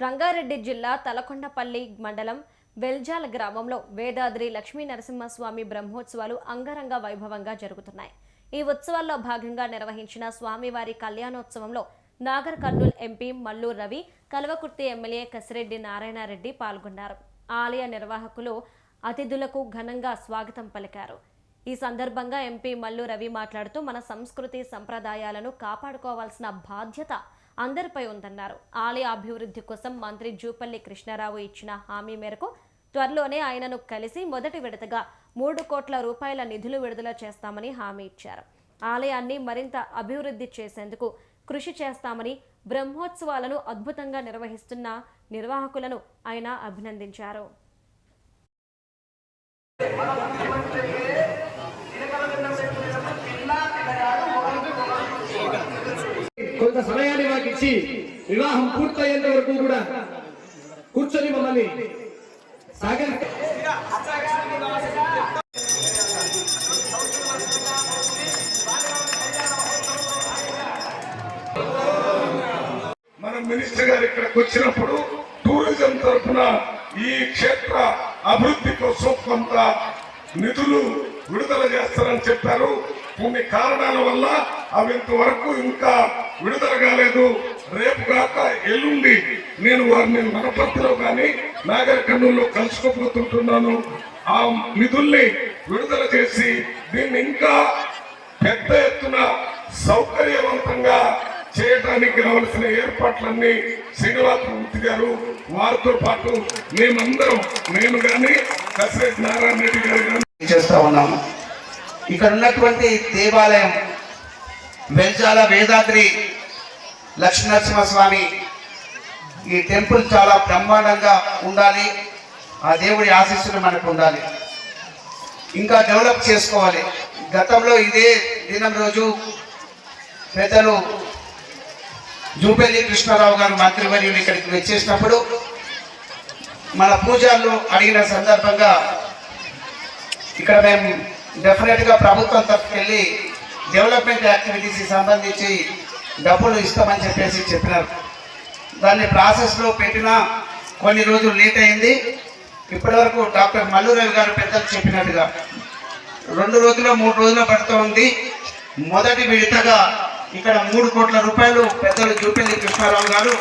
రంగారెడ్డి జిల్లా తలకొండపల్లి మండలం వెల్జాల గ్రామంలో వేదాద్రి లక్ష్మీ నరసింహస్వామి బ్రహ్మోత్సవాలు అంగరంగ వైభవంగా జరుగుతున్నాయి. ఈ ఉత్సవాల్లో భాగంగా నిర్వహించిన స్వామివారి కళ్యాణోత్సవంలో నాగర్ కర్నూల్ ఎంపీ మల్లు రవి కల్వకుర్తి ఎమ్మెల్యే కసిరెడ్డి నారాయణరెడ్డి పాల్గొన్నారు. ఆలయ నిర్వాహకులు అతిథులకు ఘనంగా స్వాగతం పలికారు. ఈ సందర్భంగా ఎంపీ మల్లు రవి మాట్లాడుతూ మన సంస్కృతి సంప్రదాయాలను కాపాడుకోవాల్సిన బాధ్యత అందరిపై ఉందన్నారు. ఆలయ అభివృద్ధి కోసం మంత్రి జూపల్లి కృష్ణారావు ఇచ్చిన హామీ మేరకు త్వరలోనే ఆయనను కలిసి మొదటి విడతగా మూడు కోట్ల రూపాయల నిధులు విడుదల చేస్తామని హామీ ఇచ్చారు. ఆలయాన్ని మరింత అభివృద్ధి చేసేందుకు కృషి చేస్తామని బ్రహ్మోత్సవాలను అద్భుతంగా నిర్వహిస్తున్న నిర్వాహకులను ఆయన అభినందించారు. కొంత సమయాన్ని మాకు ఇచ్చి వివాహం పూర్తయ్యేంత వరకు కూడా కూర్చొని మమ్మల్ని సాగర్ మన మినిస్టర్ గారు ఇక్కడికి వచ్చినప్పుడు టూరిజం తరఫున ఈ క్షేత్ర అభివృద్ధి కోసం కొంత నిధులు విడుదల చేస్తారని చెప్పారు. కొన్ని కారణాల వల్ల అవి ఇంతవరకు ఇంకా విడుదల కాలేదు. రేపు కాక ఎల్లుండి నేను వారిని వనపర్తిలో కానీ నాగర్ కర్నూలులో కలుసుకోబోతుంటున్నాను. ఆ నిధుల్ని విడుదల చేసి దీన్ని ఇంకా పెద్ద ఎత్తున సౌకర్యవంతంగా చేయడానికి కావలసిన ఏర్పాట్లన్నీ శ్రీనివాసమూర్తి గారు వారితో పాటు మేమందరం నేను కానీ కసిరెడ్డి నారాయణ రెడ్డి గారు కానీ చేస్తా ఉన్నాము. ఇక్కడ ఉన్నటువంటి దేవాలయం వెల్జాల వేదాద్రి లక్ష్మీనరసింహస్వామి ఈ టెంపుల్ చాలా బ్రహ్మాండంగా ఉండాలి. ఆ దేవుడి ఆశీస్సులు మనకు ఉండాలి. ఇంకా డెవలప్ చేసుకోవాలి. గతంలో ఇదే దినం రోజు పెద్దలు జూపల్లి కృష్ణారావు గారు మంత్రివర్యులు ఇక్కడికి వచ్చేసినప్పుడు మన పూజారులు అడిగిన సందర్భంగా ఇక్కడ మేము డెఫినెట్గా ప్రభుత్వం తరఫుకెళ్ళి డెవలప్మెంట్ యాక్టివిటీస్కి సంబంధించి డబ్బులు ఇస్తామని చెప్పేసి చెప్పినారు. దాన్ని ప్రాసెస్లో పెట్టినా కొన్ని రోజులు లేట్ అయింది. ఇప్పటివరకు డాక్టర్ మల్లురవి గారు పెద్దలు చెప్పినట్టుగా రెండు రోజులు మూడు రోజులు పడుతూ ఉంది. మొదటి విడతగా ఇక్కడ మూడు కోట్ల రూపాయలు పెద్దలు జూపల్లి కృష్ణారావు గారు